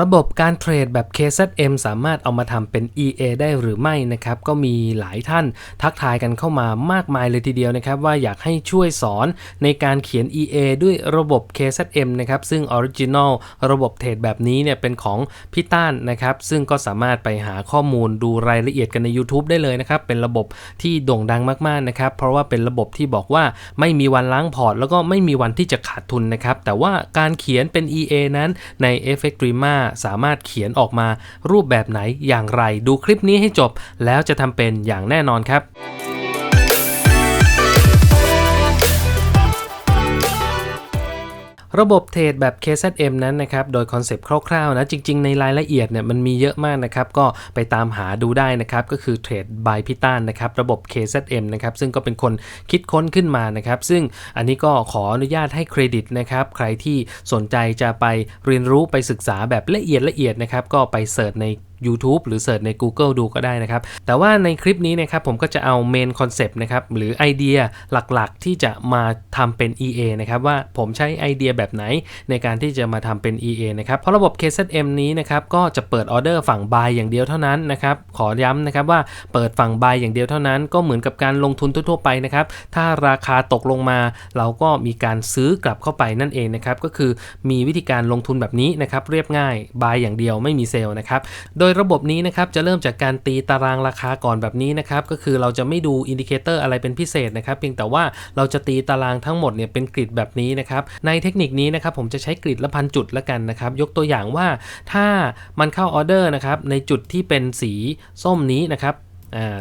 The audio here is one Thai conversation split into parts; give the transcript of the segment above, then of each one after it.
ระบบการเทรดแบบ KZM สามารถเอามาทำเป็น EA ได้หรือไม่นะครับ ก็มีหลายท่านทักทายกันเข้ามามากมายเลยทีเดียวนะครับ ว่าอยากให้ช่วยสอนในการเขียน EA ด้วยระบบ KZM นะครับ ซึ่ง Original ระบบเทรดแบบนี้เนี่ยเป็นของพี่ต้านนะครับ ซึ่งก็สามารถไปหาข้อมูลดูรายละเอียดกันใน YouTube ได้เลยนะครับ เป็นระบบที่โด่งดังมากๆนะครับ เพราะว่าเป็นระบบที่บอกว่าไม่มีวันล้างพอร์ต แล้วก็ไม่มีวันที่จะขาดทุนนะครับแต่ว่าการเขียนเป็น EA นั้นใน Effect Dreamer สามารถเขียนออกมารูปแบบไหนอย่างไร ดูคลิปนี้ให้จบแล้วจะทำเป็นอย่างแน่นอนครับ ระบบเทรดแบบ KZM นั้นนะครับโดยคอนเซปต์คร่าวๆนะจริง ๆ ในรายละเอียดเนี่ยมันมีเยอะมากนะครับก็ไปตามหาดูได้นะครับก็คือเทรด by พิต้านนะครับระบบ KZM นะครับซึ่งก็เป็นคนคิดค้นขึ้นมานะครับซึ่งอันนี้ก็ขออนุญาตให้เครดิตนะครับใครที่สนใจจะไปเรียนรู้ไปศึกษาแบบละเอียดละเอียดนะครับก็ไปเสิร์ชใน YouTube หรือเสิร์ชใน Google ดูก็ได้นะครับ แต่ว่าในคลิปนี้นะครับผมก็จะเอาเมนคอนเซปต์นะครับหรือไอเดียหลักๆ ที่จะมาทำเป็น EA นะครับว่าผมใช้ไอเดียแบบไหนในการที่จะมาทำเป็น EA นะครับ เพราะระบบ KZM นี้นะครับก็จะเปิดออเดอร์ฝั่ง buy อย่างเดียวเท่านั้นนะครับขอย้ำนะครับว่าเปิดฝั่ง buy อย่างเดียวเท่านั้น ก็เหมือนกับการลงทุนทั่วๆไปนะครับถ้าราคาตกลงมา เราก็มีการซื้อกลับเข้าไปนั่นเองนะครับก็คือมีวิธีการลงทุนแบบนี้นะครับเรียบง่าย buy อย่างเดียวไม่มีเซลล์นะครับโดยระบบนี้นะครับจะเริ่มจากการตีตารางราคาก่อนแบบนี้นะครับก็คือเราจะไม่ดูอินดิเคเตอร์อะไรเป็นพิเศษนะครับเพียงแต่ว่าเราจะตีตารางทั้งหมดเนี่ยเป็นกริดแบบนี้นะครับในเทคนิคนี้นะครับผมจะใช้กริดละพันจุดละกันนะครับยกตัวอย่างว่าถ้ามันเข้าออเดอร์นะครับในจุดที่เป็นสีส้มนี้นะครับ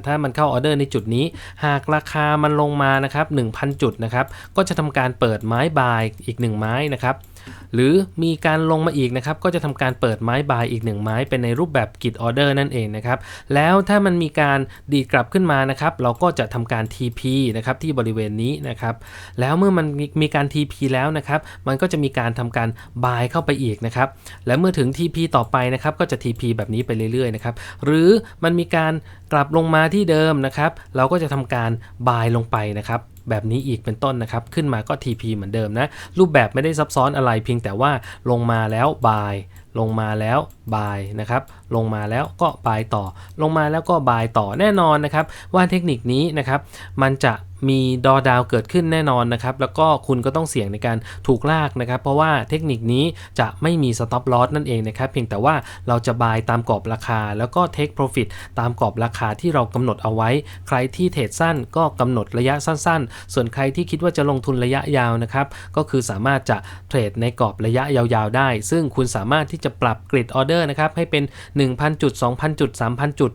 ถ้ามันเข้าออเดอร์ในจุดนี้ หากราคามันลงมานะครับ1,000 จุดนะครับก็จะทำการเปิดไม้บายอีก 1 ไม้นะครับ หรือมีการลงมาอีกนะครับ ก็จะทำการเปิดไม้บายอีกหนึ่งไม้ เป็นในรูปแบบกิจออเดอร์นั่นเองนะครับ แล้วถ้ามันมีการดีดกลับขึ้นมานะครับ เราก็จะทำการ TP นะครับที่บริเวณนี้นะครับ แล้วเมื่อมันมีการ TP แล้วนะครับ มันก็จะมีการทำการบายเข้าไปอีกนะครับ และเมื่อถึง TP ต่อไปนะครับ ก็จะ TP แบบนี้ไปเรื่อยๆนะครับ หรือมันมีการ กลับลงมาที่เดิมนะครับ เราก็จะทำการบายลงไปนะครับแบบนี้อีกเป็นต้นนะครับ ขึ้นมาก็ TP เหมือนเดิมนะ รูปแบบไม่ได้ซับซ้อนอะไรเพียงแต่ว่าลงมาแล้วบายลงมาแล้วบายนะครับ ลงมาแล้วก็บายต่อ ลงมาแล้วก็บายต่อแน่นอนนะครับ ว่าเทคนิคนี้นะครับ มันจะ มีดอดาวเกิดขึ้นแน่นอนนะครับแล้วก็คุณก็ต้องเสี่ยงในการถูกลากนะครับ เพราะว่าเทคนิคนี้จะไม่มีสต็อปลอสนั่นเองนะครับ เพียงแต่ว่าเราจะบายตามกรอบราคา แล้วก็เทคโปรฟิตตามกรอบราคาที่เรากำหนดเอาไว้ ใครที่เทรดสั้นก็กำหนดระยะสั้น ๆ ส่วนใครที่คิดว่าจะลงทุนระยะยาวนะครับก็คือสามารถจะเทรดในกรอบระยะยาวๆ ได้ ซึ่งคุณสามารถที่จะปรับกริดออเดอร์นะครับให้เป็น 1,000จุด2,000จุด3,000จุด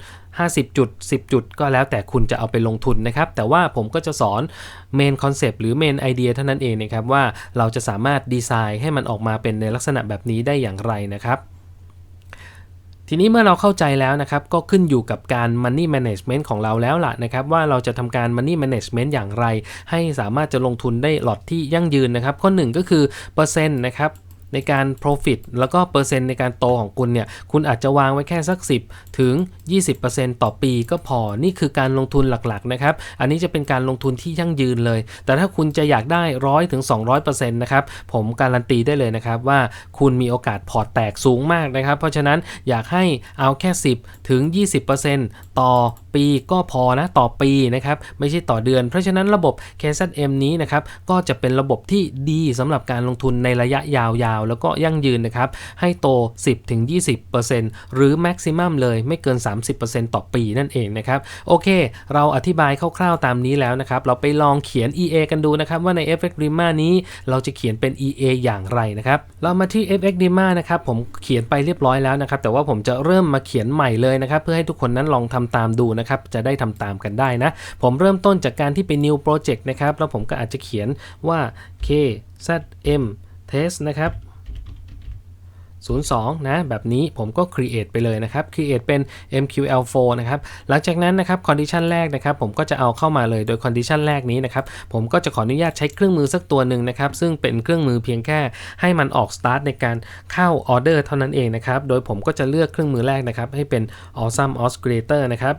50 จุด 10 จุด ก็แล้วแต่คุณจะเอาไปลงทุนนะครับ แต่ว่าผมก็จะสอนเมนคอนเซปต์หรือเมนไอเดียเท่านั้นเองนะครับ ว่าเราจะสามารถดีไซน์ให้มันออกมาเป็นในลักษณะแบบนี้ได้อย่างไรนะครับทีนี้เมื่อเราเข้าใจแล้วนะครับ ก็ขึ้นอยู่กับการ Money Management ของเราแล้วล่ะนะครับ ว่าเราจะทำการ Money Management อย่างไร ให้สามารถจะลงทุนได้หลอดที่ยั่งยืนนะครับ ข้อ 1 ก็คือเปอร์เซ็นต์นะครับ ในการ profit แล้วก็เปอร์เซ็นต์ในการโตของคุณเนี่ย คุณอาจจะวางไว้แค่สัก 10 ถึง 20%ต่อปีก็พอ นี่คือการลงทุนหลักๆนะครับ อันนี้จะเป็นการลงทุนที่ยั่งยืนเลย แต่ถ้าคุณจะอยากได้ 100ถึง200%นะครับ ผมการันตีได้เลยนะครับว่าคุณมีโอกาสพอร์ตแตกสูงมากนะครับ เพราะฉะนั้นอยากให้เอาแค่ 10 ถึง 20%ต่อปีก็พอนะต่อปีนะครับ ไม่ใช่ต่อเดือน เพราะฉะนั้นระบบ KZM นี้นะครับก็จะเป็นระบบที่ดีสำหรับการลงทุนในระยะยาวาวแล้วก็ยั่งยืนนะครับให้โต 10-20%หรือแม็กซิมัมเลยไม่เกิน 30%ต่อปีนั่นเองนะครับโอเค เราอธิบายคร่าวๆตามนี้แล้วนะครับเราไปลองเขียน EA กันดูนะครับว่าใน FX Rima นี้เราจะเขียนเป็น EA อย่างไรนะครับเรามาที่ FX Rima นะครับผมเขียนไปเรียบร้อยแล้วนะครับแต่ว่าผมจะเริ่มมาเขียนใหม่เลยนะครับเพื่อให้ทุกคนนั้นลองทำตามดูนะครับจะได้ทำตามกันได้นะผมเริ่มต้นจากการที่เป็น new project นะครับแล้วผมก็อาจจะเขียนว่า k z m test นะครับ 02 นะ แบบนี้ผมก็ create ไปเลยนะครับ create เป็น MQL4 นะครับ หลังจากนั้นนะครับ condition แรกนะครับ ผมก็จะเอาเข้ามาเลย โดย condition แรกนี้นะครับ ผมก็จะขออนุญาตใช้เครื่องมือสักตัวหนึ่งนะครับ ซึ่งเป็นเครื่องมือเพียงแค่ให้มันออก start ในการเข้า order เท่านั้นเองนะครับ โดยผมก็จะเลือกเครื่องมือแรกนะครับ ให้เป็น awesome oscillator นะครับ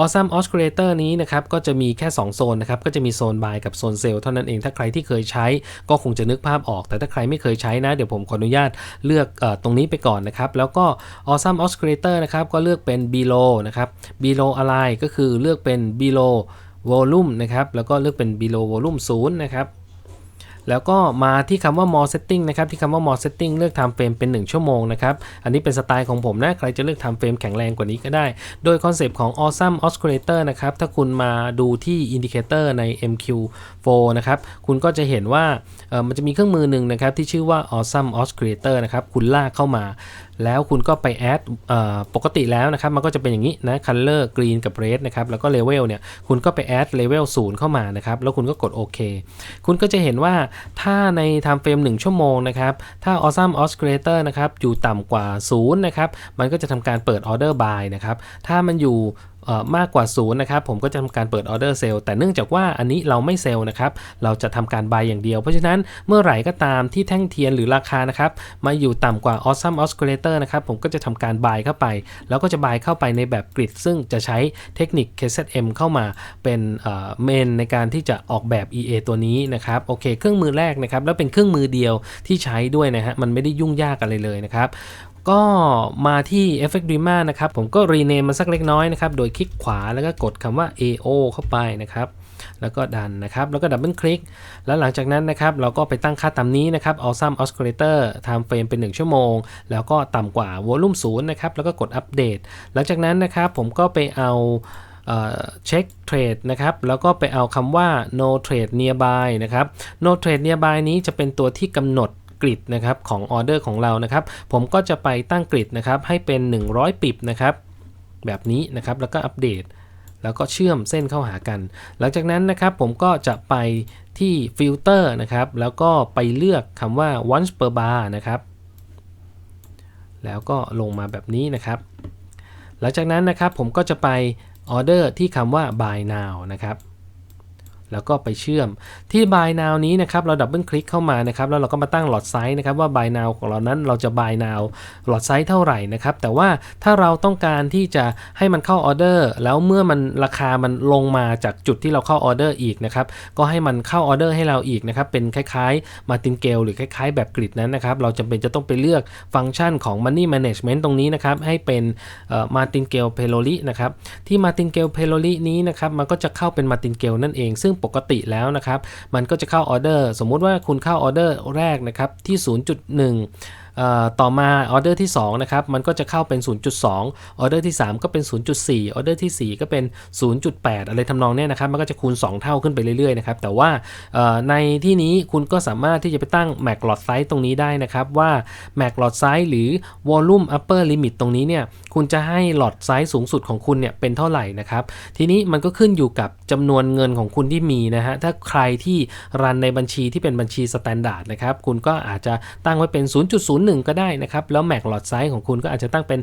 Awesome Oscillator นี้นะครับก็จะมีแค่ 2 โซนนะครับก็จะมีโซน buy กับโซน sell เท่านั้นเองถ้าใครที่เคยใช้ก็คงจะนึกภาพออก แต่ถ้าใครไม่เคยใช้นะ เดี๋ยวผมขออนุญาตเลือกอตรงนี้ไปก่อนนะครับ แล้วก็ Awesome Oscillator นะครับก็เลือกเป็น below นะครับ below อะไรก็คือเลือกเป็น below volume นะครับแล้วก็เลือกเป็น below volume 0นะครับ แล้วก็มาที่คำว่า more setting นะครับ ที่คำว่า more setting เลือกทำเฟรมเป็น 1 ชั่วโมงนะครับ อันนี้เป็นสไตล์ของผมนะ ใครจะเลือกทำเฟรมแข็งแรงกว่านี้ก็ได้ โดยคอนเซปต์ของ awesome oscillator นะครับ ถ้าคุณมาดูที่ indicator ใน MQ4 นะครับ คุณก็จะเห็นว่ามันจะมีเครื่องมือหนึ่งนะครับที่ชื่อว่า awesome oscillator นะครับ คุณลากเข้ามา แล้วคุณก็ไปแอดปกติแล้วนะครับ มันก็จะเป็นอย่างนี้นะ color green กับ red นะครับ แล้วก็ level เนี่ย คุณก็ไปแอด level 0 เข้ามานะครับ แล้วคุณก็กดโอเคคุณก็จะเห็นว่าถ้าใน time frame 1 ชั่วโมงนะครับ ถ้า awesome oscillator นะครับ อยู่ต่ำกว่า 0 นะครับ มันก็จะทำการเปิด order buy นะครับ ถ้ามันอยู่ มากกว่า0นะครับผมก็จะทำการเปิด order sell แต่เนื่องจากว่าอันนี้เราไม่เซลล์นะครับเราจะทำการ buy อย่างเดียว เพราะฉะนั้นเมื่อไหร่ก็ตามที่แท่งเทียนหรือราคานะครับมาอยู่ต่ำกว่า awesome oscillator นะครับผมก็จะทำการ buy เข้าไป แล้วก็จะ buy เข้าไปในแบบกริดซึ่งจะใช้เทคนิค KZM เข้ามาเป็นเมนในการที่จะออกแบบ EA ตัวนี้นะครับโอเค เครื่องมือแรกนะครับแล้วเป็นเครื่องมือเดียวที่ใช้ด้วยนะฮะมันไม่ได้ยุ่งยากอะไรเลยนะครับ ก็มาที่ Effect Dreamer นะครับ ผมก็รีเนมมันสักเล็กน้อยนะครับ โดยคลิกขวาแล้วก็กดคำว่า AO เข้าไปนะครับ แล้วก็ดันนะครับ แล้วก็ดับเบิลคลิก แล้วหลังจากนั้นนะครับ เราก็ไปตั้งค่าตามนี้นะครับ Awesome Oscillator Time Frame เป็น 1 ชั่วโมง แล้วก็ต่ำกว่า Volume 0นะครับ แล้วก็กดอัปเดต หลังจากนั้นนะครับ ผมก็ไปเอาเช็คเทรดนะครับ แล้วก็ไปเอาคำว่า no trade nearby นะครับ no trade nearby นี้จะเป็นตัวที่กำหนด กริดนะครับของออเดอร์ของเรานะครับ ผมก็จะไปตั้งกริดนะครับให้เป็น 100 ปิบนะครับ แบบนี้นะครับแล้วก็อัปเดต แล้วก็เชื่อมเส้นเข้าหากัน หลังจากนั้นนะครับผมก็จะไปที่ฟิลเตอร์นะครับแล้วก็ไปเลือกคำว่า once per bar นะครับแล้วก็ลงมาแบบนี้นะครับ หลังจากนั้นนะครับผมก็จะไปออเดอร์ที่คำว่า buy now นะครับ แล้วก็ไปเชื่อม ที่ buy now นี้นะครับเราดับเบิลคลิกเข้ามานะครับแล้วเราก็มาตั้งหลอดไซส์นะครับว่า buy now ของเรานั้นเราจะ buy now หลอดไซส์เท่าไหร่นะครับแต่ว่าถ้าเราต้องการที่จะให้มันเข้าออเดอร์แล้วเมื่อมันราคามันลงมาจากจุดที่เราเข้าออเดอร์อีกนะครับก็ให้มันเข้าออเดอร์ให้เราอีกนะครับเป็นคล้ายๆ martingale หรือคล้ายๆ แบบกริดนั้นนะครับเราจำเป็นจะต้องไปเลือกฟังก์ชันของ money management ตรงนี้นะครับให้เป็น martingale pelori นะครับที่ martingale pelori นี้นะครับมันก็จะเข้าเป็น martingale นั่นเอง ซึ่งปกติแล้วนะครับ มันก็จะเข้าออเดอร์ สมมุติว่าคุณเข้าออเดอร์แรกนะครับที่ 0.1 ต่อมาออเดอร์ที่2นะครับมันก็จะเข้าเป็น 0.2ออเดอร์ที่ 3 ก็เป็น 0.4ออเดอร์ทีสี่ 4 ก็เป็น 0.8 อะไรทำนองเนี้ยนะครับมันก็จะคูณ 2 เท่าขึ้นไปเรื่อยๆนะครับแต่ว่าในที่นี้คุณก็สามารถที่จะไปตั้ง Mac Lot Size ตรงนี้ได้นะครับว่า Mac Lot Size หรือ Volume Upper Limit ตรงนี้เนี่ยคุณจะให้ Lot Size สูงสุดของคุณเนี่ยเป็นเท่าไหร่นะครับทีนี้มันก็ขึ้นอยู่กับจำนวนเงินของคุณที่มีนะฮะถ้าใครที่รันในบัญชีที่เป็นบัญชีสแตนดาร์ดนะครับคุณก็อาจจะตั้งไว้เป็น 0.01ก็ได้นะครับ แล้วแม็กหลอดไซส์ของคุณก็อาจจะตั้งเป็น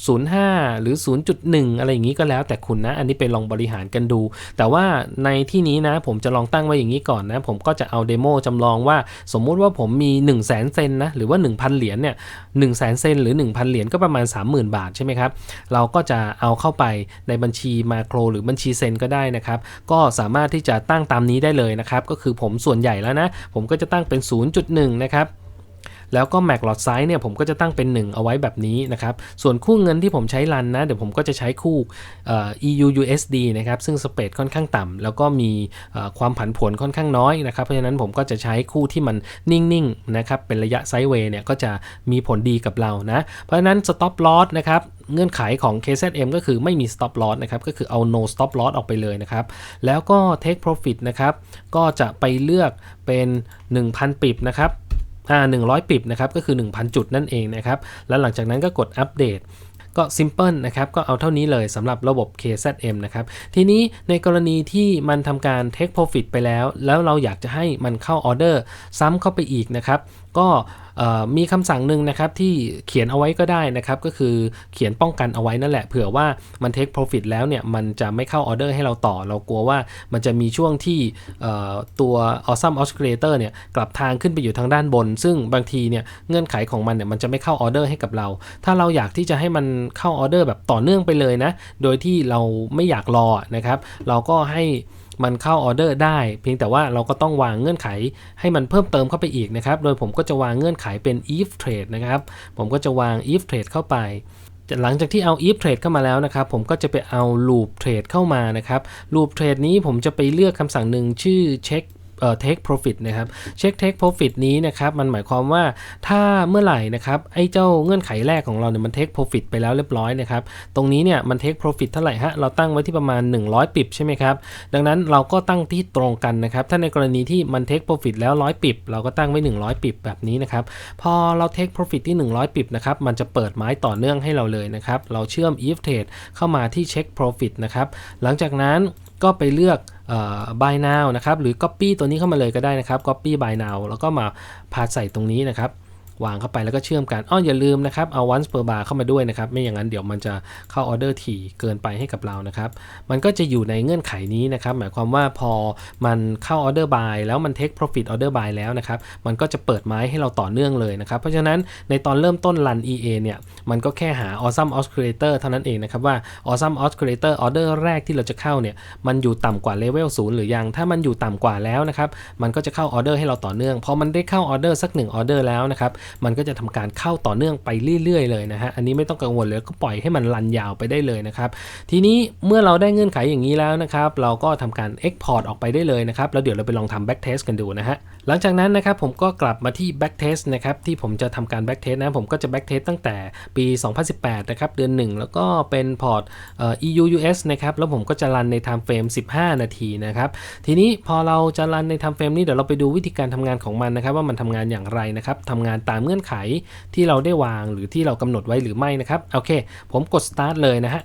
0.05 หรือ 0.1 อะไรอย่างนี้ก็แล้วแต่คุณนะ อันนี้ไปลองบริหารกันดู แต่ว่าในที่นี้นะ ผมจะลองตั้งไว้อย่างนี้ก่อนนะ ผมก็จะเอาเดโมจำลองว่า สมมุติว่าผมมี 1 0 0 0 0แสนเซนนะ หรือว่า 1,000 เหรียญเนี่ย1 0 0 0 0แสนเซนหรือ 1,000 เหรียญก็ประมาณ 30,000 บาทใช่ไหมครับ เราก็จะเอาเข้าไปในบัญชีมาโครหรือบัญชีเซนก็ได้นะครับ ก็สามารถที่จะตั้งตามนี้ได้เลยนะครับ ก็คือผมส่วนใหญ่แล้วนะ ผมก็จะตั้งเป็น 0.1 นะครับ แล้วก็ Mac Lot Size เนี่ยผมก็จะตั้งเป็น 1 เอาไว้แบบนี้นะครับ ส่วนคู่เงินที่ผมใช้รันนะ เดี๋ยวผมก็จะใช้คู่ EU USD นะครับ ซึ่งสเปรดค่อนข้างต่ำแล้วก็มีความผันผวนค่อนข้างน้อยนะครับ เพราะฉะนั้นผมก็จะใช้คู่ที่มันนิ่งๆนะครับเป็นระยะไซด์เวย์เนี่ยก็จะมีผลดีกับเรานะ เพราะฉะนั้น Stop Loss นะครับเงื่อนไขของ KZM ก็คือไม่มี stop loss นะครับ ก็คือเอา no stop loss ออกไปเลยนะครับ แล้วก็ take profit นะครับ ก็จะไปเลือกเป็น 1,000 ปิบนะครับ อ่า100 ปิบนะครับก็คือ 1,000 จุดนั่นเองนะครับแล้วหลังจากนั้นก็กดอัปเดตก็ simple นะครับ ก็เอาเท่านี้เลยสำหรับระบบ KZM นะครับ ทีนี้ในกรณีที่มันทำการ take profit ไปแล้ว แล้วเราอยากจะให้มันเข้าออเดอร์ซ้ำเข้าไปอีกนะครับ ก็มีคำสั่งหนึ่งนะครับที่เขียนเอาไว้ก็ได้นะครับก็คือเขียนป้องกันเอาไว้นั่นแหละเผื่อว่ามัน take profit แล้วเนี่ยมันจะไม่เข้าออเดอร์ให้เราต่อ เรากลัวว่ามันจะมีช่วงที่ตัว awesome oscillator เนี่ยกลับทางขึ้นไปอยู่ทางด้านบน ซึ่งบางทีเนี่ยเงื่อนไขของมันเนี่ยมันจะไม่เข้าออเดอร์ให้กับเรา ถ้าเราอยากที่จะให้มันเข้าออเดอร์แบบต่อเนื่องไปเลยนะโดยที่เราไม่อยากรอนะครับเราก็ให้ มันเข้าออเดอร์ได้ เพียงแต่ว่าเราก็ต้องวางเงื่อนไขให้มันเพิ่มเติมเข้าไปอีกนะครับ โดยผมก็จะวางเงื่อนไขเป็น if trade นะครับ ผมก็จะวาง if trade เข้าไปหลังจากที่เอา if trade เข้ามาแล้วนะครับ ผมก็จะไปเอา loop trade เข้ามานะครับ loop trade นี้ผมจะไปเลือกคำสั่งหนึ่งชื่อ check เอ่อ take profit นะครับ check take profit นี้นะครับมันหมายความว่าถ้าเมื่อไหร่นะครับไอ้เจ้าเงื่อนไขแรกของเราเนี่ยมัน take profit ไปแล้วเรียบร้อยนะครับตรงนี้เนี่ยมัน take profit เท่าไหร่ฮะเราตั้งไว้ที่ประมาณ 100 ปิบใช่ไหมครับดังนั้นเราก็ตั้งที่ตรงกันนะครับถ้าในกรณีที่มัน take profit แล้ว 100 ปิบเราก็ตั้งไว้ 100 ปิบแบบนี้นะครับพอเรา take profit ที่ 100 ปิบนะครับมันจะเปิดไม้ต่อเนื่องให้เราเลยนะครับเราเชื่อม if trade เข้ามาที่ check profit นะครับหลังจากนั้น ก็ไปเลือกออ buy now นะครับ หรือ copy ตัวนี้เข้ามาเลยก็ได้นะครับ copy buy now แล้วก็มาพาใส่ตรงนี้นะครับ วางเข้าไปแล้วก็เชื่อมกันอ้ออย่าลืมนะครับเอา once per bar เข้ามาด้วยนะครับ ไม่อย่างนั้นเดี๋ยวมันจะเข้าออเดอร์ถี่เกินไปให้กับเรานะครับ มันก็จะอยู่ในเงื่อนไขนี้นะครับ หมายความว่าพอมันเข้าออเดอร์ buy แล้วมัน take profit order buy แล้วนะครับ มันก็จะเปิดไม้ให้เราต่อเนื่องเลยนะครับ เพราะฉะนั้นในตอนเริ่มต้น run EA เนี่ยมันก็แค่หา awesome oscillator เท่านั้นเองนะครับว่า awesome oscillator order แรกที่เราจะเข้าเนี่ยมันอยู่ต่ำกว่า level 0หรือยัง ถ้ามันอยู่ต่ำกว่าแล้วนะครับมันก็จะเข้าออเดอร์ให้เราต่อเนื่องพอมันได้เข้าออเดอร์สัก1ออเดอร์แล้วนะครับมันก็จะทำการเข้าต่อเนื่องไปเรื่อยๆเลยนะฮะอันนี้ไม่ต้องกังวลเลยก็ปล่อยให้มันรันยาวไปได้เลยนะครับทีนี้เมื่อเราได้เงื่อนไขอย่างนี้แล้วนะครับเราก็ทำการ export ออกไปได้เลยนะครับแล้วเดี๋ยวเราไปลองทำ back test กันดูนะฮะหลังจากนั้นนะครับผมก็กลับมาที่ back test นะครับที่ผมจะทำการ back test นะผมก็จะ back test ตั้งแต่ปี 2018 นะครับเดือน 1 แล้วก็เป็นพอร์ต EU US นะครับแล้วผมก็จะรันใน time frame 15 นาทีนะครับทีนี้พอเราจะรันใน time frame นี้เดี๋ยวเราไปดูวิธีการทำงานของมันนะครับว่ามันทำงานอย่างไรนะครับทำงานตามเงื่อนไขที่เราได้วางหรือที่เรากำหนดไว้หรือไม่นะครับโอเค ผมกด start เลยนะฮะ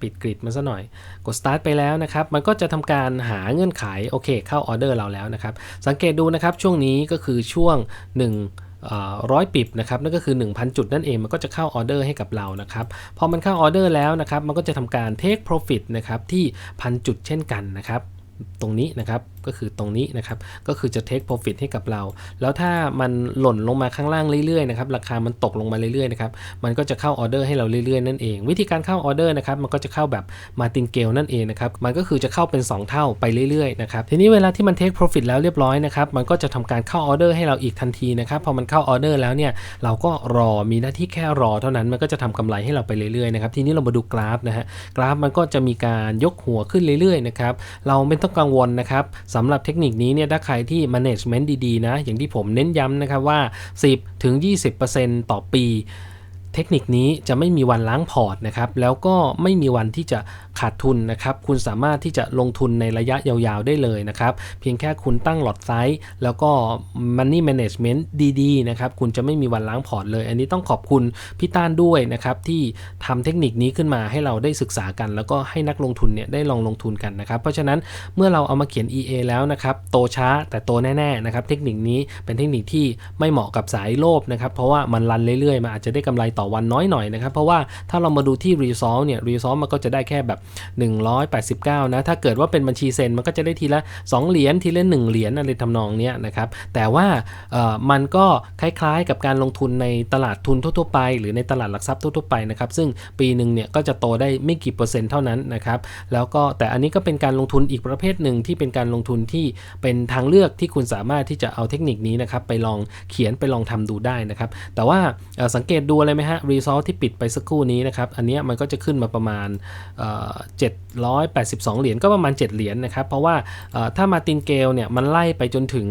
ปิดกริดมันซะหน่อยกด start ไปแล้วนะครับ มันก็จะทำการหาเงื่อนไขโอเค เข้าออเดอร์เราแล้วนะครับ สังเกตดูนะครับช่วงนี้ก็คือช่วง 1ร้อยปิบนะครับนั่นก็คือ 1,000 จุดนั่นเองมันก็จะเข้าออเดอร์ให้กับเรานะครับพอมันเข้าออเดอร์แล้วนะครับมันก็จะทำการ take profit นะครับที่พันจุดเช่นกันนะครับตรงนี้นะครับก็คือตรงนี้นะครับ ก็คือจะ take profit ให้กับเรา แล้วถ้ามันหล่นลงมาข้างล่างเรื่อยๆนะครับ ราคามันตกลงมาเรื่อยๆนะครับ มันก็จะเข้าออเดอร์ให้เราเรื่อยๆนั่นเอง วิธีการเข้าออเดอร์นะครับ มันก็จะเข้าแบบมาตินเกลนั่นเองนะครับ มันก็คือจะเข้าเป็น 2 เท่าไปเรื่อยๆนะครับ ทีนี้เวลาที่มัน take profit แล้วเรียบร้อยนะครับ มันก็จะทำการเข้าออเดอร์ให้เราอีกทันทีนะครับ พอมันเข้าออเดอร์แล้วเนี่ย เราก็รอ มีหน้าที่แค่รอเท่านั้น มันก็จะทำกำไรให้เราไปเรื่อยๆนะครับ ทีนี้เรามาดูกราฟนะฮะ กราฟมันก็จะมีการยกหัวขึ้นเรื่อยๆนะครับ เราไม่ต้องกังวลนะครับสำหรับเทคนิคนี้เนี่ยถ้าใครที่ management ดีๆนะ อย่างที่ผมเน้นย้ำนะครับว่า 10ถึง20%ต่อปี เทคนิคนี้จะไม่มีวันล้างพอร์ตนะครับ แล้วก็ไม่มีวันที่จะขาดทุนนะครับ คุณสามารถที่จะลงทุนในระยะยาวๆได้เลยนะครับ เพียงแค่คุณตั้งหลอดไซส์แล้วก็ Money Management ดีๆนะครับ คุณจะไม่มีวันล้างพอร์ตเลย อันนี้ต้องขอบคุณพี่ต้านด้วยนะครับ ที่ทำเทคนิคนี้ขึ้นมาให้เราได้ศึกษากัน แล้วก็ให้นักลงทุนเนี่ยได้ลองลงทุนกันนะครับ เพราะฉะนั้นเมื่อเราเอามาเขียน EA แล้วนะครับ โตช้าแต่โตแน่ๆนะครับ เทคนิคนี้เป็นเทคนิคที่ไม่เหมาะกับสายโลภนะครับ เพราะว่ามันรันเรื่อยๆมันอาจจะได้กำไรต่อวันน้อยหน่อยนะครับ เพราะว่าถ้าเรามาดูที่ Resolve เนี่ย Resolve มันก็จะได้แค่แบบ 189 นะ ถ้าเกิดว่าเป็นบัญชีเซนมันก็จะได้ทีละ 2 เหรียญทีละ 1 เหรียญอะไรทำนองเนี้ยนะครับ แต่ว่ามันก็คล้ายๆกับการลงทุนในตลาดทุนทั่วๆไป หรือในตลาดหลักทรัพย์ทั่วๆไปนะครับ ซึ่งปีหนึ่งเนี่ยก็จะโตได้ไม่กี่เปอร์เซ็นต์เท่านั้นนะครับ แล้วก็แต่อันนี้ก็เป็นการลงทุนอีกประเภทหนึ่งที่เป็นการลงทุนที่เป็นทางเลือกที่คุณสามารถที่จะเอาเทคนิคนี้นะครับไปลองเขียนไปลองทำดูได้นะครับ แต่ว่าสังเกตดูอะไรไหมฮะ result ที่ปิดไปสักครู่นี้นะครับ อันนี้มันก็จะขึ้นมาประมาณ 782 เหรียญก็ประมาณ 7 เหรียญนะครับ เพราะว่าถ้ามาตินเกลเนี่ยมันไล่ไปจนถึง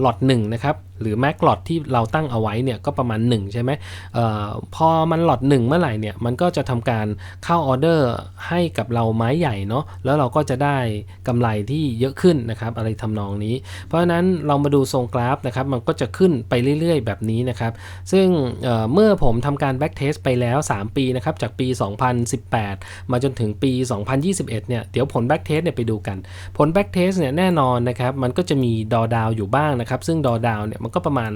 หลอด1นะครับหรือแม็กหลอดที่เราตั้งเอาไว้เนี่ยก็ประมาณ 1 ใช่ไหมออพอมันหลอด 1 เมื่อไหร่เนี่ยมันก็จะทำการเข้าออเดอร์ให้กับเราไม้ใหญ่เนาะแล้วเราก็จะได้กำไรที่เยอะขึ้นนะครับอะไรทำนองนี้ เพราะฉะนั้นเรามาดูทรงกราฟนะครับมันก็จะขึ้นไปเรื่อยๆ แบบนี้นะครับซึ่งเเมื่อผมทำการ back test ไปแล้ว 3 ปีนะครับจากปี 2018 มาจนถึงปี 2021เนี่ยเดี๋ยวผล back test เนี่ยไปดูกัน ผล back test เนี่ยแน่นอนนะครับมันก็จะมีดอดาวอยู่บ้างางนะครับซึ่งดอดาวเนี่ยมันก็ประมาณ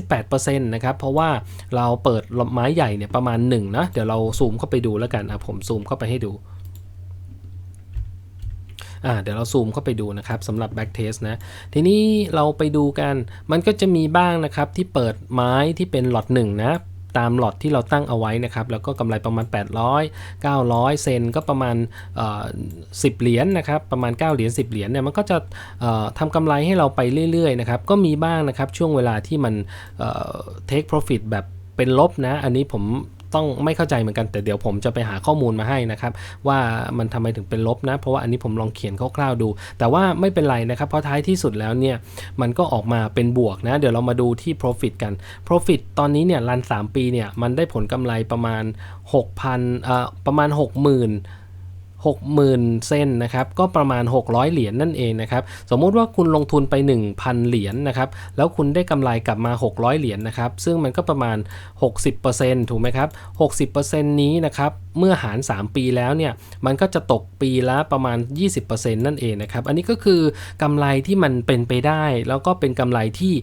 38%นะครับเพราะว่าเราเปิดไม้ใหญ่เนี่ยประมาณ1นะเดี๋ยวเราซูมเข้าไปดูแล้วกันอะผมซูมเข้าไปให้ดู่าเดี๋ยวเราซูมเข้าไปดูนะครับสำหรับ back test นะ ทีนี้เราไปดูกัน มันก็จะมีบ้างนะครับที่เปิดไม้ที่เป็นหลอดหนึ่งนะ ตามหลอดที่เราตั้งเอาไว้นะครับแล้วก็กำไรประมาณ 800 900 เซนก็ประมาณ10เหรียญนะครับประมาณ 9 เหรียญ10 เหรียญเนี่ยมันก็จะเอ่อทำกำไรให้เราไปเรื่อยๆนะครับก็มีบ้างนะครับช่วงเวลาที่มันเอ่อ take profit แบบเป็นลบนะ อันนี้ผม ต้องไม่เข้าใจเหมือนกันแต่เดี๋ยวผมจะไปหาข้อมูลมาให้นะครับ ว่ามันทำไมถึงเป็นลบนะ เพราะว่าอันนี้ผมลองเขียนคร่าวๆดู แต่ว่าไม่เป็นไรนะครับ เพราะท้ายที่สุดแล้วเนี่ยมันก็ออกมาเป็นบวกนะ เดี๋ยวเรามาดูที่ profit กัน profit ตอนนี้เนี่ยรัน 3 ปีเนี่ยมันได้ผลกำไรประมาณ6,000เอ่อประมาณ 60,000 60,000 เส้นนะครับก็ประมาณ 600 เหรียญนั่นเองนะครับสมมุติว่าคุณลงทุนไป 1,000 เหรียญนะครับแล้วคุณได้กำไรกลับมา 600 เหรียญนะครับซึ่งมันก็ประมาณ 60%ถูกไหมครับ 60%นี้นะครับ เมื่อหาร 3 ปีแล้วเนี่ยมันก็จะตกปีละประมาณ 20%นั่นเองนะครับ อันนี้ก็คือกำไรที่มันเป็นไปได้ แล้วก็เป็นกำไรที่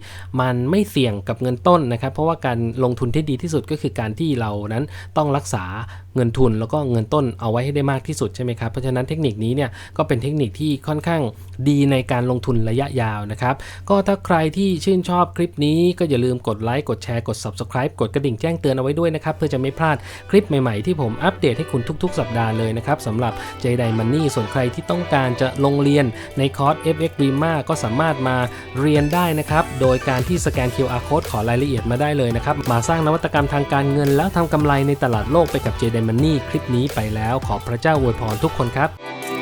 มันไม่เสี่ยงกับเงินต้นนะครับ เพราะว่าการลงทุนที่ดีที่สุดก็คือการที่เรานั้นต้องรักษาเงินทุนแล้วก็เงินต้นเอาไว้ให้ได้มากที่สุดใช่ไหมครับ เพราะฉะนั้นเทคนิคนี้เนี่ยก็เป็นเทคนิคที่ค่อนข้างดีในการลงทุนระยะยาวนะครับ ก็ถ้าใครที่ชื่นชอบคลิปนี้ก็อย่าลืมกดไลค์กดแชร์กด Subscribe กดกระดิ่งแจ้งเตือนเอาไว้ด้วยนะครับเพื่อจะไม่พลาดคลิปใหม่ๆที่ผมอัปเดตให้คุณทุกๆ สัปดาห์เลยนะครับสำหรับ j d i Money ส่วนใครที่ต้องการจะลงเรียนในคอร์ส FX Rima ก็สามารถมาเรียนได้นะครับ โดยการที่สแกน QR Code ขอรายละเอียดมาได้เลยนะครับ มาสร้างนวัตกรรมทางการเงิน แล้วทำกำไรในตลาดโลกไปกับ j d i Money คลิปนี้ไปแล้ว ขอพระเจ้าอวยพรทุกคนครับ